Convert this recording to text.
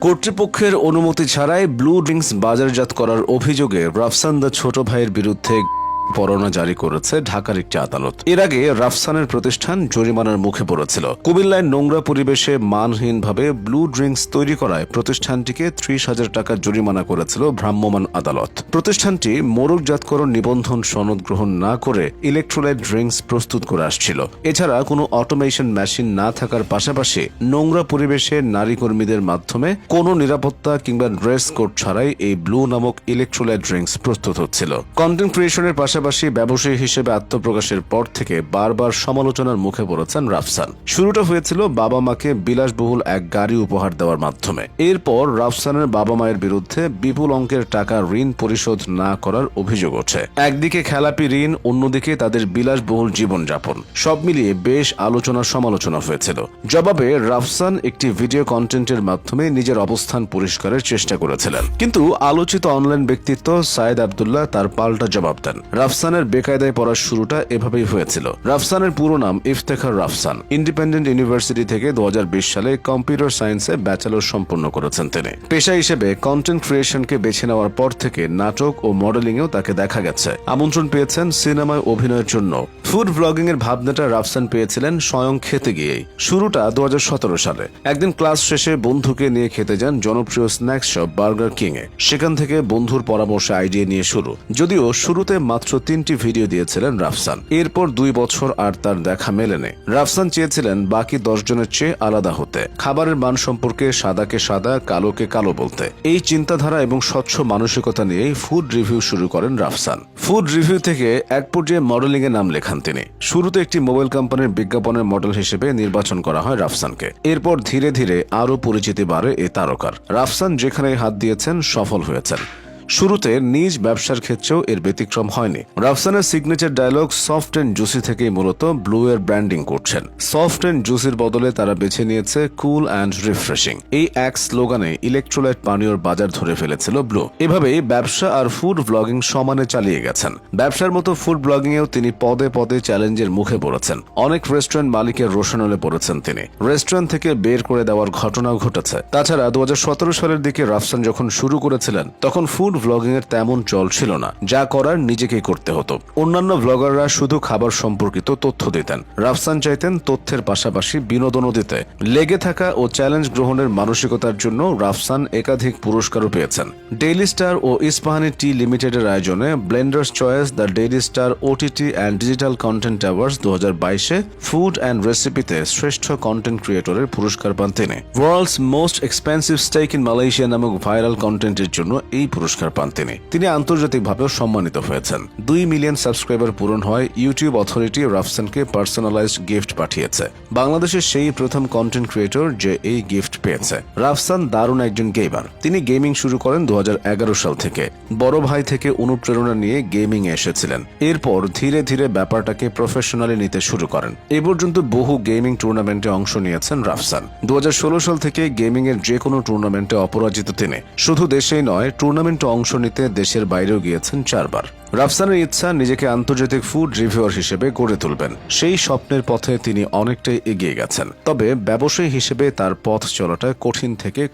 কর্তৃপক্ষের অনুমতি ছাড়াই ব্লু ড্রিঙ্কস বাজারজাত করার অভিযোগে রাফসান দা ছোট ভাইয়ের বিরুদ্ধে পরোয়ানা জারি করেছে ঢাকার একটি আদালত। এর আগে রাফসানের প্রতিষ্ঠান জরিমানার মুখে পড়েছিল। কুমিল্লায় নোংরা পরিবেশে মানহীনভাবে ব্লু ড্রিঙ্কস তৈরি করায় প্রতিষ্ঠানটিকে ত্রিশ হাজার টাকা জরিমানা করেছিল ভ্রাম্যমাণ আদালত। প্রতিষ্ঠানটি মোরকজাতকরণ নিবন্ধন সনদ গ্রহণ না করে ইলেকট্রোলাইট ড্রিঙ্কস প্রস্তুত করে আসছিল। এছাড়া কোনো অটোমেশন মেশিন না থাকার পাশাপাশি নোংরা পরিবেশে নারী কর্মীদের মাধ্যমে কোনো নিরাপত্তা কিংবা ড্রেস কোড ছাড়াই এই ব্লু নামক ইলেকট্রোলাইট ড্রিঙ্কস প্রস্তুত হচ্ছিল। কন্টেন্ট ক্রিয়েশনের পাশাপাশি ব্যবসায়ী হিসেবে আত্মপ্রকাশের পর থেকে বারবার সমালোচনার মুখে পড়েছেন রাফসান। শুরুটা হয়েছিল বাবা মাকে বিলাসবহুল এক গাড়ি উপহার দেওয়ার মাধ্যমে। এরপর রাফসানের বাবা মায়ের বিরুদ্ধে বিপুল অঙ্কের টাকা ঋণ পরিশোধ না করার অভিযোগ ওঠে। একদিকে খেলাপি ঋণ, অন্যদিকে তাদের বিলাসবহুল জীবনযাপন। সব মিলিয়ে বেশ আলোচনা সমালোচনা হয়েছিল। জবাবে রাফসান একটি ভিডিও কন্টেন্টের মাধ্যমে নিজের অবস্থান পরিষ্কারের চেষ্টা করেছিলেন। কিন্তু আলোচিত অনলাইন ব্যক্তিত্ব সায়েদ আবদুল্লাহ তার পাল্টা জবাব দেন। রাফসানের বেকায়দায় পড়ার শুরুটা এভাবেই হয়েছিল। রাফসানের পুরো নাম ইফতেখার রাফসান। ইন্ডিপেন্ডেন্ট ইউনিভার্সিটি থেকে দু হাজার বিশ সালে কম্পিউটার সায়েন্সে ব্যাচেলর সম্পন্ন করেছেন তিনি। পেশা হিসেবে কন্টেন্ট ক্রিয়েশনকে বেছে নেওয়ার পর থেকে নাটক ও মডেলিংয়েও তাকে দেখা গেছে। আমন্ত্রণ পেয়েছেন সিনেমায় অভিনয়ের জন্য। ফুড ব্লগিং এর ভাবনাটা রাফসান পেয়েছিলেন স্বয়ং খেতে গিয়েই। শুরুটা দু হাজার সতেরো সালে। একদিন ক্লাস শেষে বন্ধুকে নিয়ে খেতে যান জনপ্রিয় স্ন্যাক্স শপ বার্গার কিং এ সেখান থেকে বন্ধুর পরামর্শে আইডিয়া নিয়ে শুরু। যদিও শুরুতে মাত্র তিনটি ভিডিও দিয়েছিলেন রাফসান। এরপর দুই বছর আর তার দেখা মেলেনি। রাফসান চেয়েছিলেন বাকি দশ জনের চেয়ে আলাদা হতে। খাবারের মান সম্পর্কে সাদাকে সাদা, কালোকে কালো বলতে। এই চিন্তাধারা এবং স্বচ্ছ মানসিকতা নিয়েই ফুড রিভিউ শুরু করেন রাফসান। ফুড রিভিউ থেকে এক পর্যায়ে মডেলিং এ নাম লেখান তিনি। শুরুতে একটি মোবাইল কোম্পানির বিজ্ঞাপনের মডেল হিসেবে নির্বাচন করা হয় রাফসানকে। এরপর ধীরে ধীরে আরও পরিচিতি বাড়ে এ তারকার। রাফসান যেখানে হাত দিয়েছেন, সফল হয়েছেন। শুরুতে নিজ ব্যবসার ক্ষেত্রেও এর ব্যতিক্রম হয়নি। রাফসানের signature dialogue soft and juicy থেকেই মূলত ব্লু এর ব্র্যান্ডিং করছেন। সফট অ্যান্ড জুসির বদলে তারা বেছে নিয়েছে কুল অ্যান্ড রিফ্রেশিং এই এক স্লোগানে ইলেকট্রোলাইট পানীয়র বাজার ধরে ফেলেছিল ব্লু এভাবেই ব্যবসা আর ফুড ব্লগিং সমানে চালিয়ে গেছেন। ব্যবসার মতো ফুড ব্লগিং এও তিনি পদে পদে চ্যালেঞ্জের মুখে পড়েছেন। অনেক রেস্টুরেন্ট মালিকের রোশনলে পড়েছেন তিনি। রেস্টুরেন্ট থেকে বের করে দেওয়ার ঘটনাও ঘটেছে। তাছাড়া দু হাজার সতেরো সালের দিকে রাফসান যখন শুরু করেছিলেন, তখন ফুড ব্লগিং এর তেমন চল ছিল না। যা করার নিজেকেই করতে হতো। অন্যান্য ব্লগাররা শুধু খাবার সম্পর্কিত তথ্য দিতেন। রাফসান চাইতেন তথ্যের পাশাপাশি বিনোদনও দিতে। লেগে থাকা ও চ্যালেঞ্জ গ্রহণের মানসিকতার জন্য রাফসান একাধিক পুরস্কারও পেয়েছেন। ডেইলি স্টার ও ইস্পাহানি টি লিমিটেডের আয়োজনে Blender's Choice the Daily Star OTT and digital content awards দু হাজার বাইশে ফুড অ্যান্ড রেসিপিতে শ্রেষ্ঠ কন্টেন্ট ক্রিয়েটরের পুরস্কার পান তিনি। World's most expensive steak in Malaysia নামক ভাইরাল কন্টেন্টের জন্য এই পুরস্কার পান তিনি। তিনি আন্তর্জাতিকভাবেও সম্মানিত হয়েছেন। দুই মিলিয়ন সাবস্ক্রাইবার পূরণ হয় ইউটিউব অথরিটি রাফসানকে পার্সোনালাইজড গিফট পাঠিয়েছে। বাংলাদেশের সেই প্রথম কন্টেন্ট ক্রিয়েটর যে এই গিফট পেয়েছে। রাফসান দারুণ একজন গেমার তিনি গেমিং শুরু করেন দু সাল থেকে। বড় ভাই থেকে অনুপ্রেরণা নিয়ে গেমিং এসেছিলেন। এরপর ধীরে ধীরে ব্যাপারটাকে প্রফেশনালি নিতে শুরু করেন। এ পর্যন্ত বহু গেমিং টুর্নামেন্টে অংশ নিয়েছেন রাফসান। দু হাজার ষোলো সাল থেকে গেমিং এর যে কোনো টুর্নামেন্টে অপরাজিত তিনি। শুধু দেশেই নয় টুর্নামেন্টে অংশ নিতে দেশের বাইরেও গিয়েছেন চারবার। রাফসানের ইচ্ছা নিজেকে আন্তর্জাতিক ফুড রিভিউয়ার হিসেবে গড়ে তুলবেন। সেই স্বপ্নের পথে তিনি অনেকটাই এগিয়ে গেছেন। তবে ব্যবসায়ী হিসেবে তার পথ চলাটা কঠিন থেকে